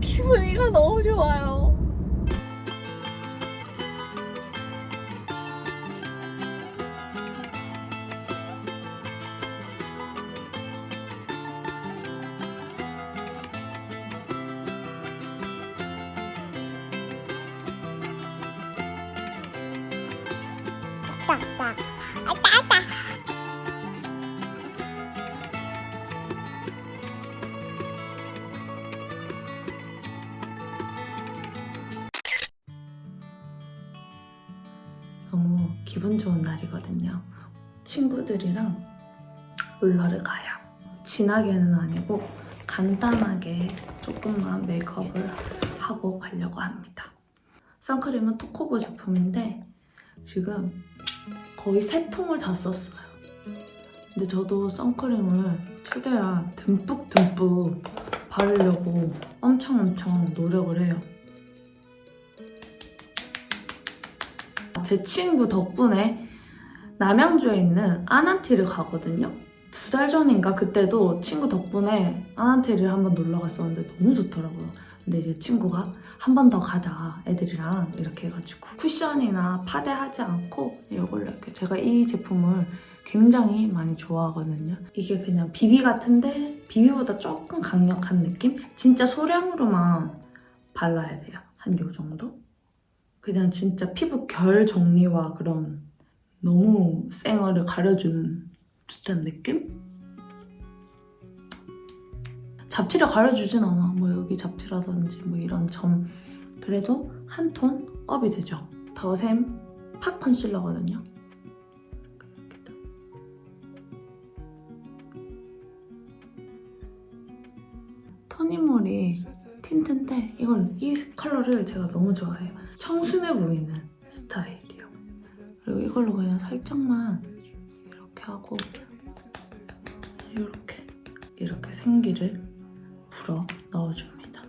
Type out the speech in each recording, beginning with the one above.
기분이가 너무 좋아요. 기분 좋은 날이거든요. 친구들이랑 놀러를 가요. 진하게는 아니고 간단하게 조금만 메이크업을 하고 가려고 합니다. 선크림은 토코보 제품인데 지금 거의 세 통을 다 썼어요. 근데 저도 선크림을 최대한 듬뿍듬뿍 바르려고 엄청 엄청 노력을 해요. 제 친구 덕분에 남양주에 있는 아난티를 가거든요. 두 달 전인가 그때도 친구 덕분에 아난티를 한번 놀러 갔었는데 너무 좋더라고요. 근데 이제 친구가 한 번 더 가자 애들이랑 이렇게 해가지고 쿠션이나 파데 하지 않고 이걸로 이렇게 제가 이 제품을 굉장히 많이 좋아하거든요. 이게 그냥 비비 같은데 비비보다 조금 강력한 느낌? 진짜 소량으로만 발라야 돼요. 한 요 정도? 그냥 진짜 피부 결 정리와 그런 너무 쌩얼을 가려주는 듯한 느낌? 잡티를 가려주진 않아. 뭐 여기 잡티라든지 뭐 이런 점. 그래도 한 톤 업이 되죠. 더샘 팍 컨실러거든요. 토니모리 틴트인데 이건 이 컬러를 제가 너무 좋아해요. 청순해 보이는 스타일이에요. 그리고 이걸로 그냥 살짝만 이렇게 하고 이렇게 이렇게 생기를 불어 넣어줍니다.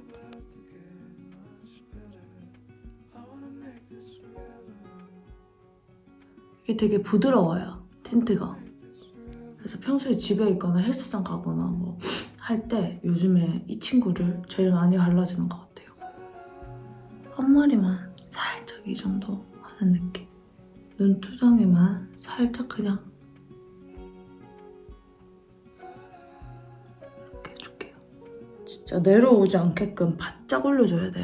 이게 되게 부드러워요 틴트가. 그래서 평소에 집에 있거나 헬스장 가거나 뭐 할 때 요즘에 이 친구를 제일 많이 발라주는 것 같아요. 앞머리만 살짝 이 정도 하는 느낌. 눈두덩이만 살짝 그냥 이렇게 해줄게요. 진짜 내려오지 않게끔 바짝 올려줘야 돼.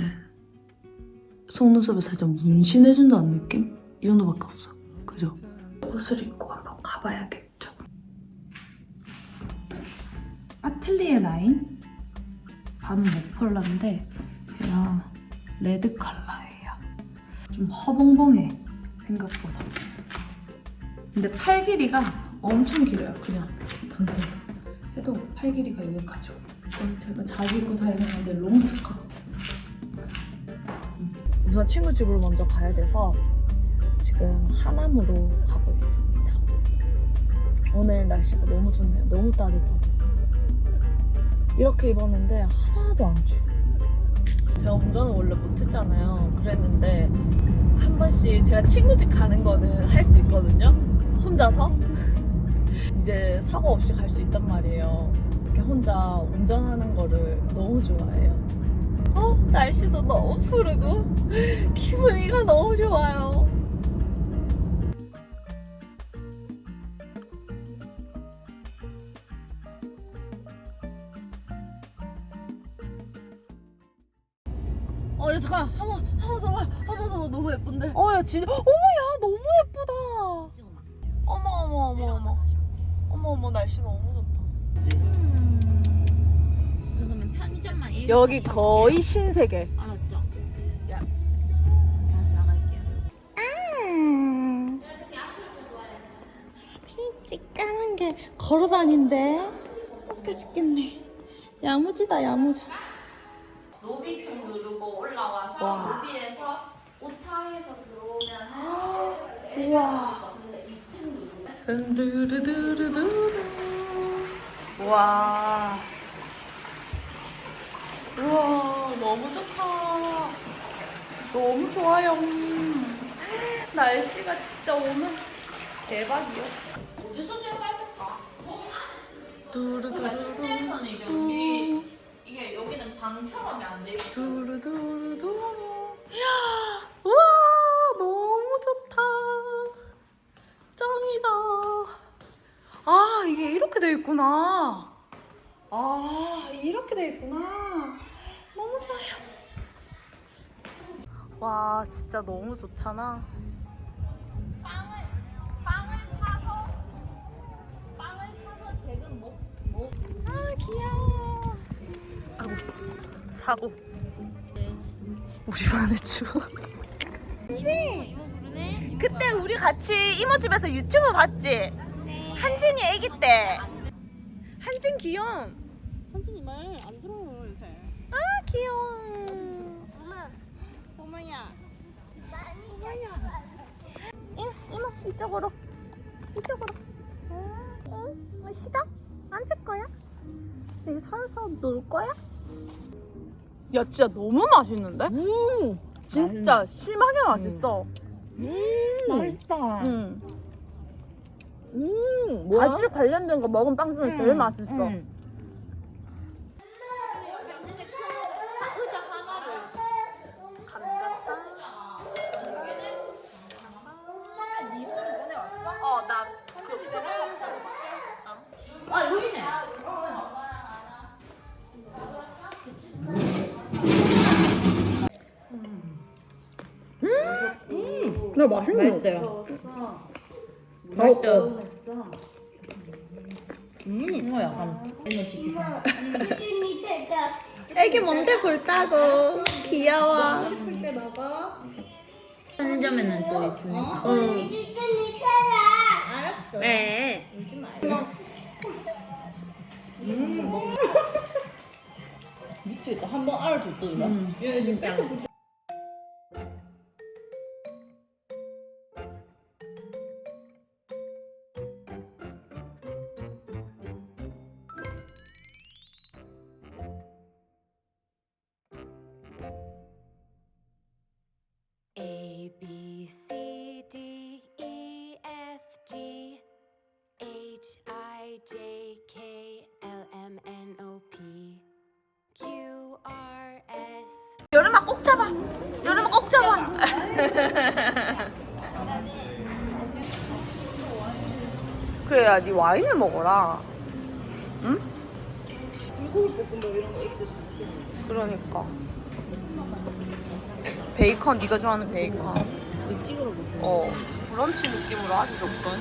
속눈썹에 살짝 문신해준다는 느낌? 이 정도밖에 없어. 그죠? 옷을 입고 한번 가봐야겠죠. 아틀리에 나인 밤 모폴라인데 얘가 레드 컬러예요. 좀 허봉봉해 생각보다. 근데 팔 길이가 엄청 길어요. 그냥 당근 해도 팔 길이가 여기까지. 오고. 제가 자주 입고 다니는 건데 롱스커트. 우선 친구 집으로 먼저 가야 돼서 지금 하남으로 가고 있습니다. 오늘 날씨가 너무 좋네요. 너무 따뜻하고. 이렇게 입었는데 하나도 안 추워. 제가 운전을 원래 못했잖아요. 그랬는데 한 번씩 제가 친구 집 가는 거는 할 수 있거든요. 혼자서. 이제 사고 없이 갈 수 있단 말이에요. 이렇게 혼자 운전하는 거를 너무 좋아해요. 어, 날씨도 너무 푸르고 기분이가 너무 좋아요. 어, 야, 잠깐, 한 번, 한 번 서봐, 한번 서봐, 너무 예쁜데. 어, 야, 진짜, 어머, 야, 너무 예쁘다. 어머, 어머, 어머, 어머. 어머, 어머, 날씨 너무 좋다. 그러면 편의점만 일 여기 거의 신세계. 알았죠? 야. 다시 나갈게요. 까만 게 걸어 다닌대. 웃겨 죽겠네. 야무지다, 야무져. 로비층 누르고 올라와서 와. 로비에서 오타에서 들어오면 우와. 근데 2층 누르면 흔두르두르두루. 와. 우와, 너무 좋다. 너무 좋아요. 날씨가 진짜 오늘 대박이요. 어디서 제일 깔끔까? 두루두루. 그러니까 침대에서는 이제 우리 여기는 다 방처럼이 안 돼. 두루두루두루. 야, 우와, 너무 좋다. 짱이다. 아, 이게 이렇게 돼 있구나. 아, 이렇게 돼 있구나. 너무 좋아요. 와, 진짜 너무 좋잖아. 사고. 우리만의 추억. 그때 우리 같이 이모 집에서 유튜브 봤지? 한진이 애기 때. 한진 귀여움. 한진이 말 안 들어요 요새. 아 귀여워. 어머야. 이모, 이모 이쪽으로. 이쪽으로. 응, 응. 뭐 싫어? 앉을 거야? 여기 서서 놀 거야? 야 진짜 너무 맛있는데? 음, 진짜 심하게 맛있어. 맛있다. 응. 음, 바질 관련된 거 먹은 빵 중에 제일 맛있어. 음. 그래 맛있네. 맛있어요. 맛있다. 음, 이거 약간 애기 뭔데 볼따고 귀여워. 편의점에는 또 있으니까. 응. 알았어. 네. 미치겠다. 한번 알아줬더니. 음. 얘 지금 백 A 여름아 꼭 잡아. 여름아 꼭 잡아. 그래야 네 와인을 먹어라. 응? 그러니까. 베이컨 네가 좋아하는 베이컨. 찍으러 어 브런치 느낌으로 아주 좋군.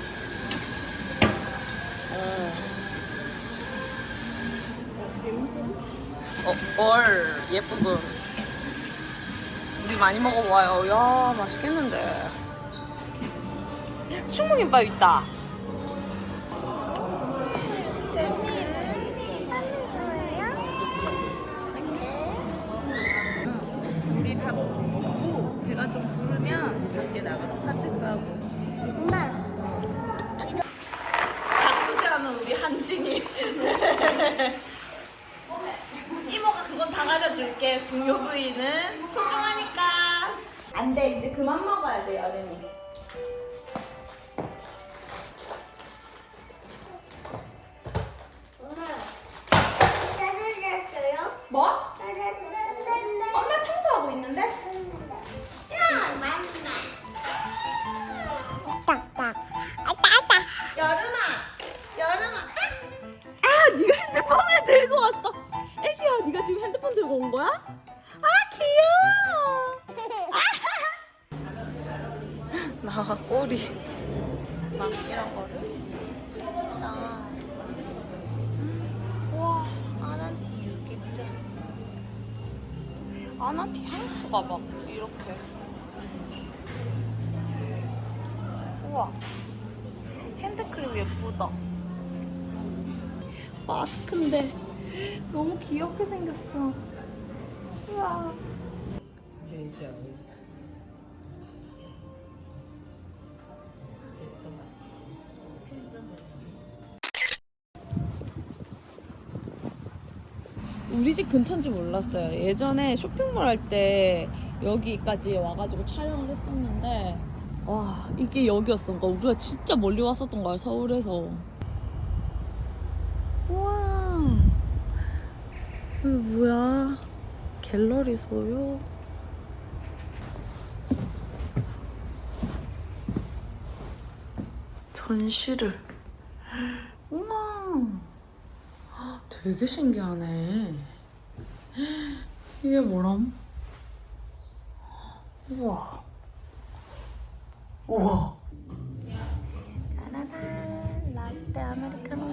어. 어, 얼 예쁘군. 우리 많이 먹어봐요. 야 맛있겠는데. 충무김밥 있다. 한진이. 이모가 그건 다 가려줄게. 중요 부위는 소중하니까. 안 돼, 이제 그만 먹어야 돼, 여름이. 아난티 향수가 막 이렇게. 우와. 핸드크림 예쁘다. 마스크인데 너무 귀엽게 생겼어. 우와. 우리 집 근처인지 몰랐어요. 예전에 쇼핑몰 할 때 여기까지 와가지고 촬영을 했었는데 와 이게 여기였던 거 우리가 진짜 멀리 왔었던 거야 서울에서 우와 이거 뭐야 갤러리소요. 전시를. 우와. 되게 신기하네. 이게 뭐람? 우와. 우와. 짜라란 라떼 아메리카노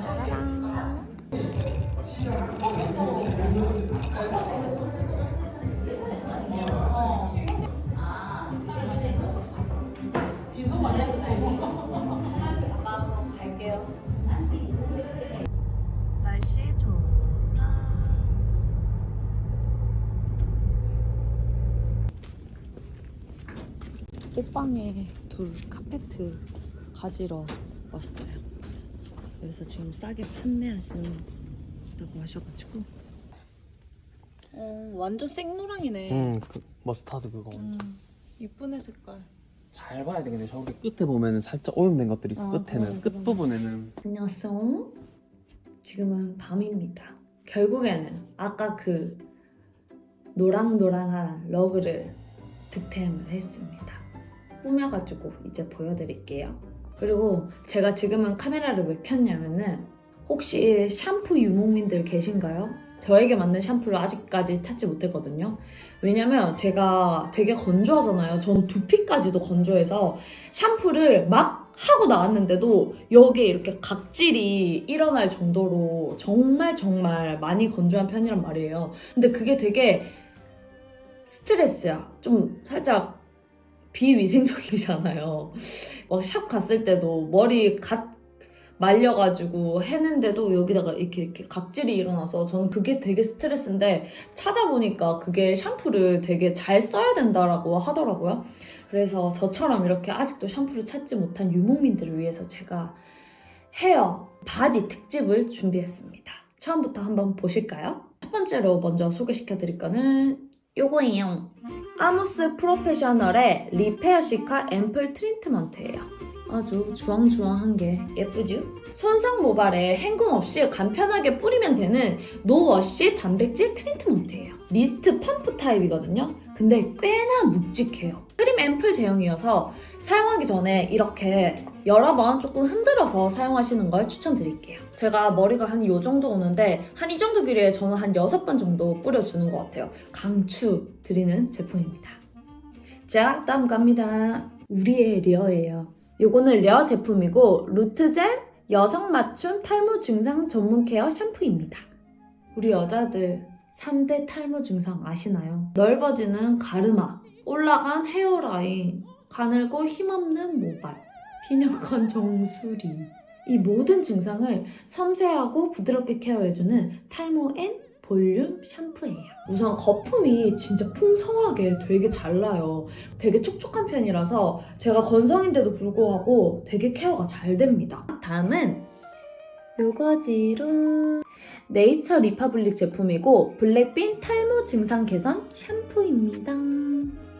짜라란 옷방에 둘 카페트 가지러 왔어요. 그래서 지금 싸게 판매하신다고 하셔가지고. 어, 완전 생노랑이네. 응, 그 머스타드 그거. 음, 이쁘네 색깔. 잘 봐야 돼. 근데 저기 끝에 보면은 살짝 오염된 것들이 있어. 아, 끝에는 끝. 부분에는 안녕하세요. 지금은 밤입니다. 결국에는 아까 그 노랑노랑한 러그를 득템을 했습니다. 꾸며가지고 이제 보여드릴게요. 그리고 제가 지금은 카메라를 왜 켰냐면은 혹시 샴푸 유목민들 계신가요? 저에게 맞는 샴푸를 아직까지 찾지 못했거든요. 왜냐면 제가 되게 건조하잖아요. 전 두피까지도 건조해서 샴푸를 막 하고 나왔는데도 여기에 이렇게 각질이 일어날 정도로 정말 정말 많이 건조한 편이란 말이에요. 근데 그게 되게 스트레스야. 좀 살짝 비위생적이잖아요. 막 샵 갔을 때도 머리 갓 말려가지고 했는데도 여기다가 이렇게, 이렇게 각질이 일어나서 저는 그게 되게 스트레스인데 찾아보니까 그게 샴푸를 되게 잘 써야 된다라고 하더라고요. 그래서 저처럼 이렇게 아직도 샴푸를 찾지 못한 유목민들을 위해서 제가 헤어 바디 특집을 준비했습니다. 처음부터 한번 보실까요? 첫 번째로 먼저 소개시켜 드릴 거는 요거예요. 아무스 프로페셔널의 리페어 시카 앰플 트리트먼트예요. 아주 주황주황한 게 예쁘죠? 손상 모발에 헹굼 없이 간편하게 뿌리면 되는 노워시 단백질 트리트먼트예요. 미스트 펌프 타입이거든요. 근데 꽤나 묵직해요. 크림 앰플 제형이어서 사용하기 전에 이렇게 여러 번 조금 흔들어서 사용하시는 걸 추천드릴게요. 제가 머리가 한 이 정도 오는데 한 이 정도 길이에 저는 한 6번 정도 뿌려주는 것 같아요. 강추 드리는 제품입니다. 자, 다음 갑니다. 우리의 려예요. 요거는 려 제품이고 루트젠 여성 맞춤 탈모 증상 전문 케어 샴푸입니다. 우리 여자들 3대 탈모 증상 아시나요? 넓어지는 가르마, 올라간 헤어라인, 가늘고 힘없는 모발, 빈약한 정수리. 이 모든 증상을 섬세하고 부드럽게 케어해주는 탈모 N 볼륨 샴푸예요. 우선 거품이 진짜 풍성하게 되게 잘 나요. 되게 촉촉한 편이라서 제가 건성인데도 불구하고 되게 케어가 잘 됩니다. 다음은 요거지로 네이처 리퍼블릭 제품이고 블랙빈 탈모 증상 개선 샴푸입니다.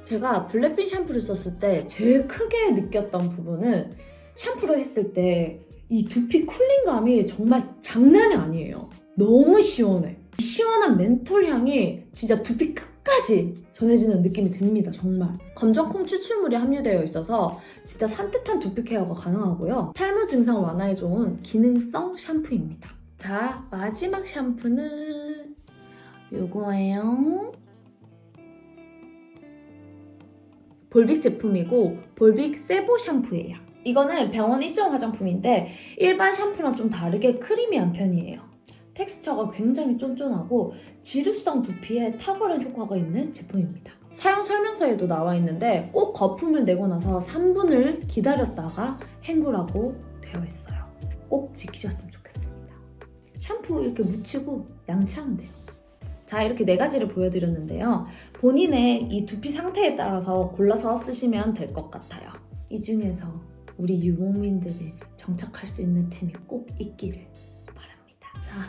제가 블랙빈 샴푸를 썼을 때 제일 크게 느꼈던 부분은 샴푸를 했을 때 이 두피 쿨링감이 정말 장난이 아니에요. 너무 시원해. 이 시원한 멘톨 향이 진짜 두피 끝까지 전해지는 느낌이 듭니다. 정말. 검정콩 추출물이 함유되어 있어서 진짜 산뜻한 두피 케어가 가능하고요. 탈모 증상 완화에 좋은 기능성 샴푸입니다. 자, 마지막 샴푸는 요거예요. 볼빅 제품이고 볼빅 세보 샴푸예요. 이거는 병원 입점 화장품인데 일반 샴푸랑 좀 다르게 크리미한 편이에요. 텍스처가 굉장히 쫀쫀하고 지루성 두피에 탁월한 효과가 있는 제품입니다. 사용 설명서에도 나와 있는데 꼭 거품을 내고 나서 3분을 기다렸다가 헹구라고 되어 있어요. 꼭 지키셨으면 좋겠습니다. 샴푸 이렇게 묻히고 양치하면 돼요. 자, 이렇게 네 가지를 보여드렸는데요. 본인의 이 두피 상태에 따라서 골라서 쓰시면 될 것 같아요. 이 중에서 우리 유목민들이 정착할 수 있는 템이 꼭 있기를 바랍니다. 자,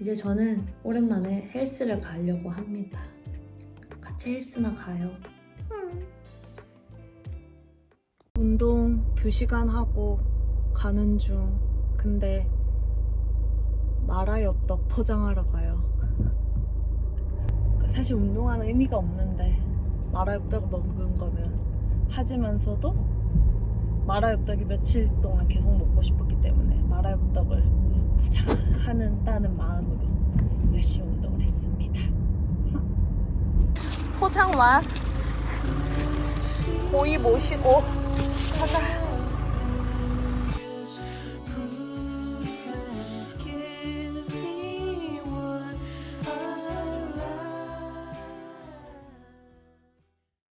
이제 저는 오랜만에 헬스를 가려고 합니다. 같이 헬스나 가요. 운동 2시간 하고 가는 중. 근데 마라엽떡 포장하러 가요. 사실 운동하는 의미가 없는데 마라 엽떡을 먹은 거면 하지만서도 마라 엽떡이 며칠 동안 계속 먹고 싶었기 때문에 마라 엽떡을 포장하는다는 마음으로 열심히 운동을 했습니다. 포장 완 고이 모시고 가자.